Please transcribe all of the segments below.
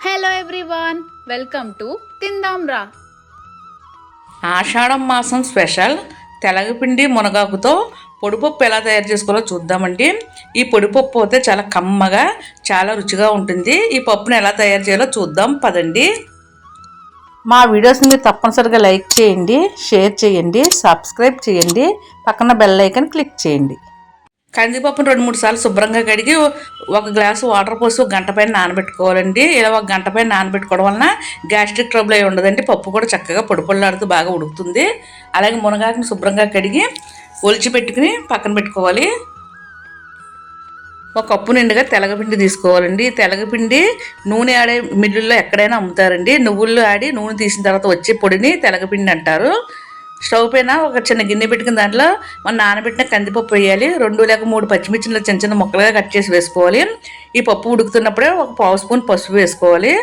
Hello everyone welcome to తిందాం రా ఆషాఢం మాసం స్పెషల్. తెలగపిండి మునగాకుతో పొడిపప్పు ఎలా తయారు చేసుకోవాలో చూద్దామండి. ఈ పొడిపప్పు అయితే చాలా కమ్మగా చాలా రుచిగా ఉంటుంది. ఈ పప్పును ఎలా తయారు చేయాలో చూద్దాం. పదండి. మా వీడియోస్ని మీరు తప్పనిసరిగా లైక్ చేయండి షేర్ చేయండి సబ్స్క్రైబ్ చేయండి పక్కన బెల్ ఐకన్ క్లిక్ చేయండి. కందిపప్పును రెండు మూడు సార్లు శుభ్రంగా కడిగి ఒక గ్లాసు వాటర్ పోసి ఒక గంట పైన నానబెట్టుకోవాలండి. ఇలా ఒక గంట పైన నానబెట్టుకోవడం వలన గ్యాస్ట్రిక్ ట్రబుల్ అయి ఉండదండి. పప్పు కూడా చక్కగా పొడి పొడిలాడుతూ బాగా ఉడుకుతుంది. అలాగే మునగాకుని శుభ్రంగా కడిగి ఒలిచి పెట్టుకుని పక్కన పెట్టుకోవాలి. ఒక కప్పు నిండుగా తెలగపిండి తీసుకోవాలండి. తెలగపిండి నూనె ఆడే మిల్లుల్లో ఎక్కడైనా అమ్ముతారండి. నువ్వుల్లో ఆడి నూనె తీసిన తర్వాత వచ్చే పొడిని తెలగపిండి అంటారు. స్టవ్ పైన ఒక చిన్న గిన్నె పెట్టుకుని దాంట్లో మనం నానబెట్టిన కందిపప్పు వేయాలి. రెండు లేక మూడు పచ్చిమిర్చిలు చిన్న చిన్న ముక్కలుగా కట్ చేసి వేసుకోవాలి. ఈ పప్పు ఉడుకుతున్నప్పుడే ఒక పావు స్పూన్ పసుపు వేసుకోవాలి.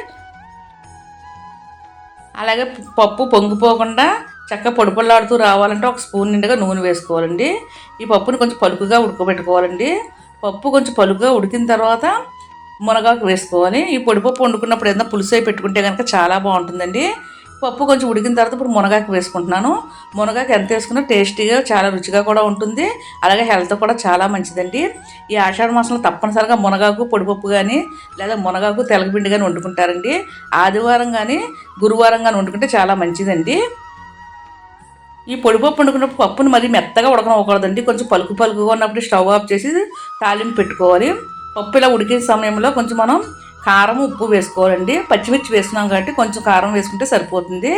అలాగే పప్పు పొంగిపోకుండా చక్కగా పొడి రావాలంటే ఒక స్పూన్ నిండుగా నూనె వేసుకోవాలండి. ఈ పప్పుని కొంచెం పలుకుగా ఉడకబెట్టుకోవాలండి. పప్పు కొంచెం పలుకుగా ఉడికిన తర్వాత మునగాకు వేసుకోవాలి. ఈ పొడిపప్పు వండుకున్నప్పుడు ఏదైనా పులుసు పెట్టుకుంటే కనుక చాలా బాగుంటుందండి. పప్పు కొంచెం ఉడికిన తర్వాత ఇప్పుడు మునగాకు వేసుకుంటున్నాను. మునగాకు ఎంత వేసుకున్నా టేస్టీగా చాలా రుచిగా కూడా ఉంటుంది. అలాగే హెల్త్ కూడా చాలా మంచిదండి. ఈ ఆషాఢ మాసంలో తప్పనిసరిగా మునగాకు పొడిపప్పు కానీ లేదా మునగాకు తెలగపిండి కానీ వండుకుంటారండి. ఆదివారం కానీ గురువారం కానీ వండుకుంటే చాలా మంచిదండి. ఈ పొడిపప్పు వండుకున్నప్పుడు పప్పును మరీ మెత్తగా ఉడకనవ్వకూడదండి. కొంచెం పలుకు పలుకుగా ఉన్నప్పుడు స్టవ్ ఆఫ్ చేసి తాలింపు పెట్టుకోవాలి. పప్పు ఇలా ఉడికే సమయంలో కొంచెం మనం కారం ఉప్పు వేసుకోవాలండి. పచ్చిమిర్చి వేసుకున్నాం కాబట్టి కొంచెం కారం వేసుకుంటే సరిపోతుంది.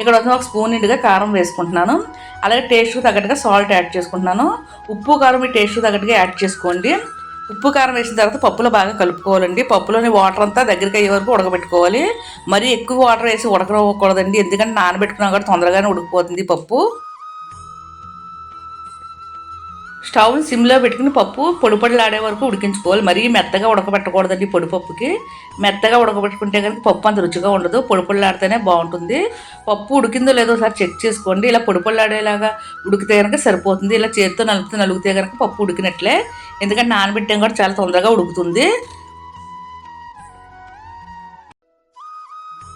ఇక్కడ ఒక స్పూన్ నిండుగా కారం వేసుకుంటున్నాను. అలాగే టేస్ట్కి తగ్గట్టుగా సాల్ట్ యాడ్ చేసుకుంటున్నాను. ఉప్పు కారం మీ టేస్ట్కి తగ్గట్టుగా యాడ్ చేసుకోండి. ఉప్పు కారం వేసిన తర్వాత పప్పులో బాగా కలుపుకోవాలండి. పప్పులోని వాటర్ అంతా దగ్గరికి అయ్యే వరకు ఉడకబెట్టుకోవాలి. మరీ ఎక్కువ వాటర్ వేసి ఉడకకూడదండి ఎందుకంటే నానబెట్టుకున్నా కాబట్టి తొందరగానే ఉడికిపోతుంది పప్పు. స్టవ్ సిమ్లో పెట్టుకుని పప్పు పొడిపొడిలాడే వరకు ఉడికించుకోవాలి. మరీ మెత్తగా ఉడకబెట్టకూడదండి పొడిపప్పుకి మెత్తగా ఉడకబెట్టుకుంటే కనుక పప్పు అంత రుచిగా ఉండదు. పొడిపొడిలాడితేనే బాగుంటుంది. పప్పు ఉడికిందో లేదో ఒకసారి చెక్ చేసుకోండి. ఇలా పొడిపొడిలాడేలాగా ఉడికితే కనుక సరిపోతుంది. ఇలా చేతితో నలుపుతూ నలుగుతే కనుక పప్పు ఉడికినట్లే. ఎందుకంటే నానబెట్టడం కూడా చాలా తొందరగా ఉడుకుతుంది.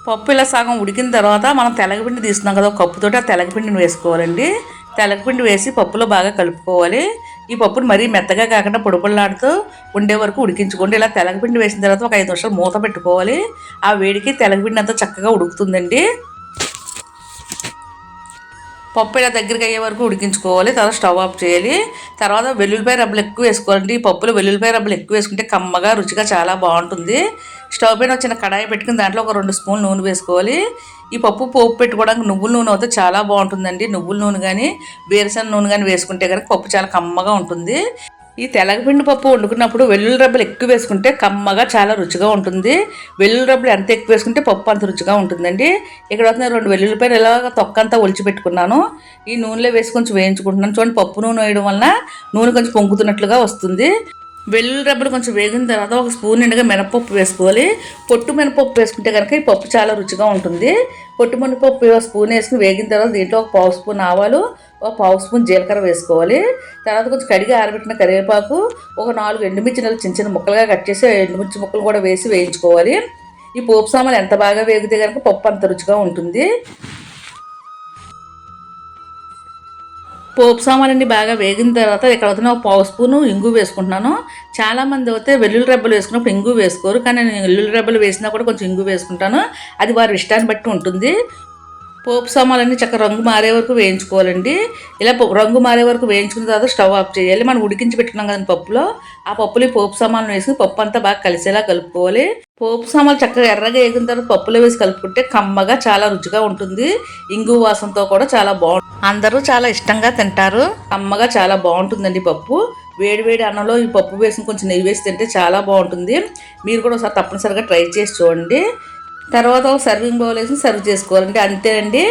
పప్పు ఇలా సగం ఉడికిన తర్వాత మనం తెలగపిండి తీసుకున్నాం కదా ఒక కప్పుతోటి ఆ తెలగపిండిని వేసుకోవాలండి. తెలగపిండి వేసి పప్పులో బాగా కలుపుకోవాలి. ఈ పప్పును మరీ మెత్తగా కాకుండా పొడిపొల్లాడుతూ ఉండే వరకు ఉడికించుకోండి. ఇలా తెలగపిండి వేసిన తర్వాత ఒక ఐదు నిమిషాలు మూత పెట్టుకోవాలి. ఆ వేడికి తెలగపిండి అంతా చక్కగా ఉడుకుతుందండి. పప్పు ఇలా దగ్గరికి అయ్యే వరకు ఉడికించుకోవాలి. తర్వాత స్టవ్ ఆఫ్ చేయాలి. తర్వాత వెల్లుల్లిపాయ రబ్బలు ఎక్కువ వేసుకోవాలండి ఈ పప్పులో వెల్లుల్లిపాయ రబ్బలు ఎక్కువ వేసుకుంటే కమ్మగా రుచిగా చాలా బాగుంటుంది. స్టవ్ పైన వచ్చిన కడాయి పెట్టుకుని దాంట్లో ఒక రెండు స్పూన్లు నూనె వేసుకోవాలి. ఈ పప్పు పోపు పెట్టుకోవడానికి నువ్వుల నూనె అయితే చాలా బాగుంటుందండి. నువ్వుల నూనె కానీ వేరుశనగ నూనె కానీ వేసుకుంటే కనుక పప్పు చాలా కమ్మగా ఉంటుంది. ఈ తెలగపిండి పప్పు వండుకున్నప్పుడు వెల్లుల్లి రబ్బలు ఎక్కువ వేసుకుంటే కమ్మగా చాలా రుచిగా ఉంటుంది. వెల్లుల్లి రబ్బలు ఎంత ఎక్కువ వేసుకుంటే పప్పు అంత రుచిగా ఉంటుందండి. ఇక్కడ వస్తున్న రెండు వెల్లుల్లిపాయలు ఇలాగ తొక్కంతా ఒలిచి పెట్టుకున్నాను. ఈ నూనెలో వేసి కొంచెం వేయించుకుంటున్నాను. చూడండి పప్పు నూనె వేయడం వలన నూనె కొంచెం పొంగుతున్నట్లుగా వస్తుంది. వెల్లుల్లి రబ్బలు కొంచెం వేగిన తర్వాత ఒక స్పూన్ నిండుగా మినపప్పు వేసుకోవాలి. పొట్టు మినపప్పు వేసుకుంటే కనుక ఈ పప్పు చాలా రుచిగా ఉంటుంది. పొట్టు మినపప్పు స్పూన్ వేసుకుని వేగిన తర్వాత దీంట్లో ఒక పావు స్పూన్ ఆవాలు ఒక పావు స్పూన్ జీలకర్ర వేసుకోవాలి. తర్వాత కొంచెం కడిగి ఆరబెట్టిన కరివేపాకు ఒక నాలుగు ఎండుమిర్చి నెలలు చిన్న చిన్న ముక్కలుగా కట్ చేసి ఎండుమిర్చి ముక్కలు కూడా వేసి వేయించుకోవాలి. ఈ పోపు సామాన్లు ఎంత బాగా వేగితే కనుక పప్పు అంత రుచిగా ఉంటుంది. పోపు సామాన్లన్నీ బాగా వేగిన తర్వాత ఇక్కడ వదిన ఒక పావు స్పూను ఇంగు వేసుకుంటున్నాను. చాలామంది అయితే వెల్లుల్లి రెబ్బలు వేసుకున్నప్పుడు ఇంగు వేసుకోరు కానీ నేను వెల్లుల్లి రెబ్బలు వేసినా కూడా కొంచెం ఇంగు వేసుకుంటాను. అది వారి ఇష్టాన్ని బట్టి ఉంటుంది. పోపు సామాన్లన్నీ చక్కగా రంగు మారే వరకు వేయించుకోవాలండి. ఇలా రంగు మారే వరకు వేయించుకున్న తర్వాత స్టవ్ ఆఫ్ చేయాలి. మనం ఉడికించి పెట్టుకున్నాం కదండి పప్పులో. ఆ పప్పులో పోపు సామాన్లు వేసుకుని పప్పు అంతా బాగా కలిసేలా కలుపుకోవాలి. పోపు సామాన్లు చక్కగా ఎర్రగా వేగిన తర్వాత పప్పులో వేసి కలుపుకుంటే కమ్మగా చాలా రుచిగా ఉంటుంది. ఇంగు వాసనతో కూడా చాలా బాగుంటుంది అందరూ చాలా ఇష్టంగా తింటారు. కమ్మగా చాలా బాగుంటుందండి పప్పు. వేడివేడి అన్నంలో ఈ పప్పు వేసి కొంచెం నెయ్యి వేసి తింటే చాలా బాగుంటుంది. మీరు కూడా ఒకసారి తప్పనిసరిగా ట్రై చేసి చూడండి. తర్వాత ఒక సర్వింగ్ బౌల్ వేసి సర్వ్ చేసుకోవాలండి. అంతేనండి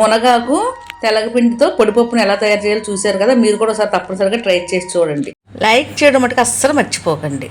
మునగాకు తెలగపిండితో పొడిపప్పును ఎలా తయారు చేయాలో చూశారు కదా మీరు కూడా ఒకసారి తప్పనిసరిగా ట్రై చేసి చూడండి. లైక్ చేయడం మటుకు అస్సలు మర్చిపోకండి.